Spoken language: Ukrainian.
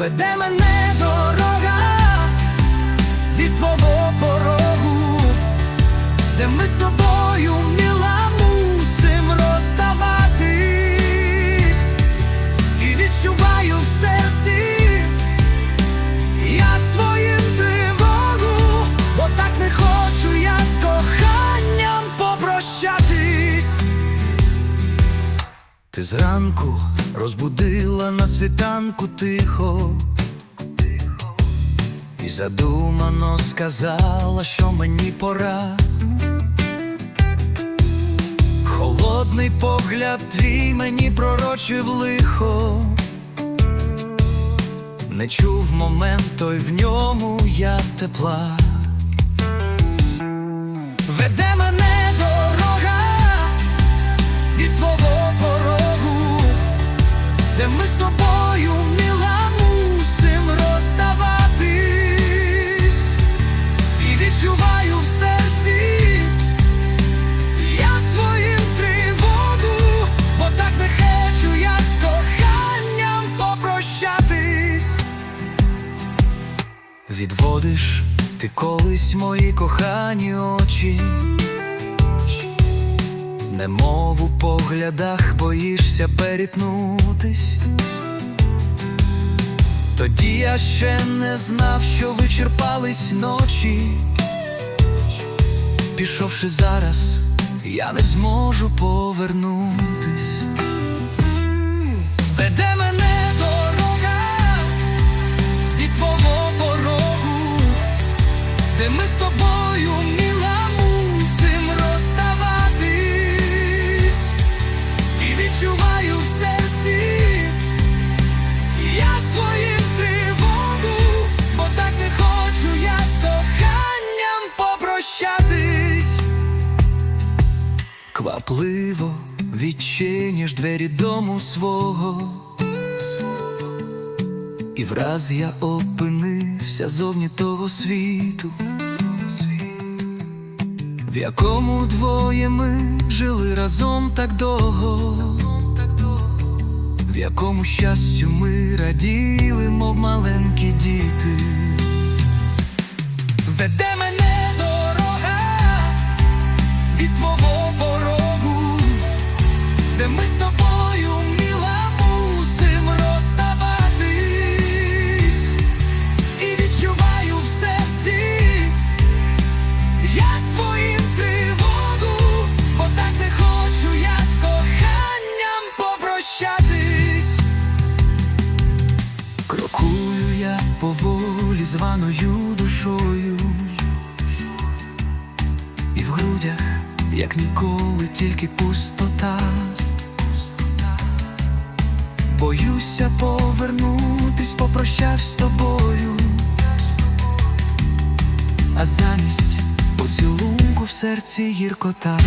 веде мене дорога від твого порогу, де ми з тобою. Ти зранку розбудила на світанку тихо, і задумано сказала, що мені пора. Холодний погляд твій мені пророчив лихо. Не чув момент, той в ньому я тепла. Де ми з тобою мила мусим розставатись, і відчуваю в серці я своїм тривогу, бо не хочу я з коханням попрощатись. Відводиш ти колись мої кохані очі, немов у поглядах боїшся перетнутись. Тоді я ще не знав, що вичерпались ночі. Пішовши зараз, я не зможу повернутись. Квапливо відчиніш двері дому свого. І враз я опинився зовні того світу, в якому двоє ми жили разом так довго, в якому щастю ми раділи, мов маленькі діти. Веде мене поволі званою душою, і в грудях, як ніколи, тільки пустота. Боюся повернутись, попрощавсь з тобою, а замість поцілунку в серці гіркота.